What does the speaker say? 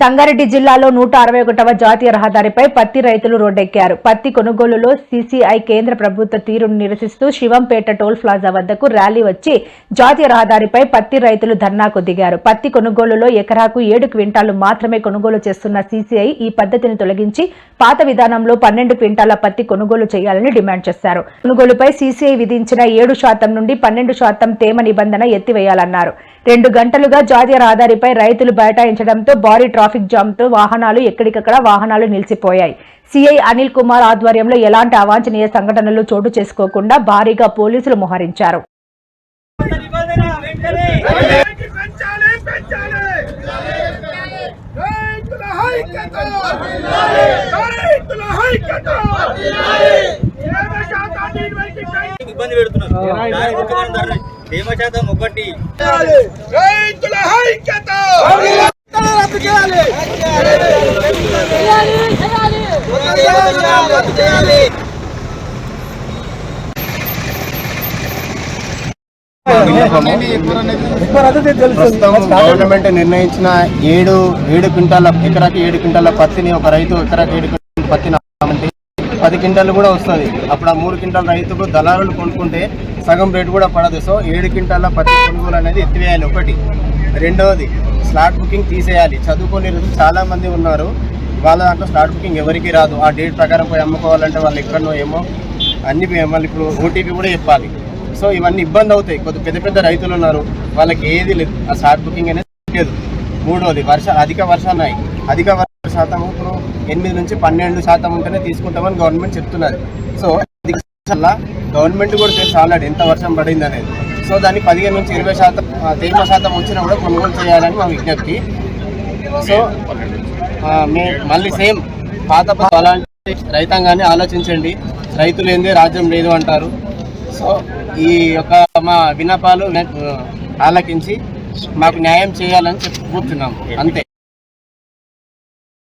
సంగారెడ్డి జిల్లాలో నూట అరవై ఒకటవ జాతీయ రహదారిపై పత్తి రైతులు రోడ్డెక్కారు. పత్తి కొనుగోలులో సీసీఐ కేంద్ర ప్రభుత్వ తీరును నిరసిస్తూ శివంపేట టోల్ ప్లాజా వద్దకు ర్యాలీ వచ్చి జాతీయ రహదారిపై పత్తి రైతులు ధర్నాకు దిగారు. పత్తి కొనుగోలులో ఎకరాకు ఏడు క్వింటాలు మాత్రమే కొనుగోలు చేస్తున్న సీసీఐ ఈ పద్ధతిని తొలగించి పాత విధానంలో పన్నెండు క్వింటాల పత్తి కొనుగోలు చేయాలని డిమాండ్ చేశారు. కొనుగోలుపై సీసీఐ విధించిన ఏడు శాతం నుండి పన్నెండు శాతం తేమ నిబంధన ఎత్తివేయాలన్నారు. రెండు గంటలుగా జాతీయ రహదారిపై రైతులు బైఠాయించడంతో భారీ ట్రాఫిక్ జామ్తో వాహనాలు ఎక్కడికక్కడ వాహనాలు నిలిచిపోయాయి. సిఐ అనిల్ కుమార్ ఆధ్వర్యంలో ఎలాంటి అవాంఛనీయ సంఘటనలు చోటు చేసుకోకుండా భారీగా పోలీసులు మోహరించారు. ఇబ్బంది పెడుతున్నారు. దాని గురించి మనం ధర్నా- తేమ శాతం ఒకటి రైతుల ఐక్యత! రద్దు చేయాలి రద్దు చేయాలి ప్రస్తుతం గవర్నమెంట్ నిర్ణయించిన ఏడు ఏడు క్వింటాల ఎకరాకి ఏడు క్వింటాల పత్తిని ఒక రైతు ఎకరాకి ఏడు క్వింటాల పత్తిని పది క్వింటాలు కూడా వస్తుంది. అప్పుడు ఆ మూడు క్వింటాల రైతుకు దళారులు కొనుక్కుంటే సగం రేటు కూడా పడదు. సో ఏడు క్వింటాల పత్తి కొనుగోలు అనేది ఎత్తివేయాలి ఒకటి. రెండవది స్లాట్ బుకింగ్ తీసేయాలి. చదువుకునే చాలామంది ఉన్నారు. వాళ్ళ దాంట్లో స్లాట్ బుకింగ్ ఎవరికి రాదు. ఆ డేట్ ప్రకారం పోయి అమ్ముకోవాలంటే వాళ్ళు ఎక్కడో ఏమో అన్ని మళ్ళీ ఇప్పుడు ఓటీపీ కూడా చెప్పాలి. సో ఇవన్నీ ఇబ్బంది అవుతాయి. కొద్ది పెద్ద పెద్ద రైతులు ఉన్నారు. వాళ్ళకి ఏది లేదు. ఆ స్లాట్ బుకింగ్ అనేది లేదు. మూడవది వర్ష అధిక వర్షాలు అధిక శాతం ఇప్పుడు ఎనిమిది నుంచి పన్నెండు శాతం ఉంటేనే తీసుకుంటామని గవర్నమెంట్ చెప్తున్నది. సో అధిక గవర్నమెంట్ కూడా తెలుసు ఆల్రెడీ ఎంత వర్షం పడింది అనేది. సో దాన్ని పదిహేను నుంచి ఇరవై శాతం తేమ శాతం వచ్చినా కూడా కొనుగోలు చేయాలని మా విజ్ఞప్తి. సో మే మళ్ళీ సేమ్ పాత అలాంటి రైతాంగాన్ని ఆలోచించండి. రైతులు ఏంది? రాజ్యం లేదు అంటారు. సో ఈ యొక్క మా విన్నపాలు నె- ఆలకించి మాకు న్యాయం చేయాలని చెప్పుకుంటున్నాం అంతే.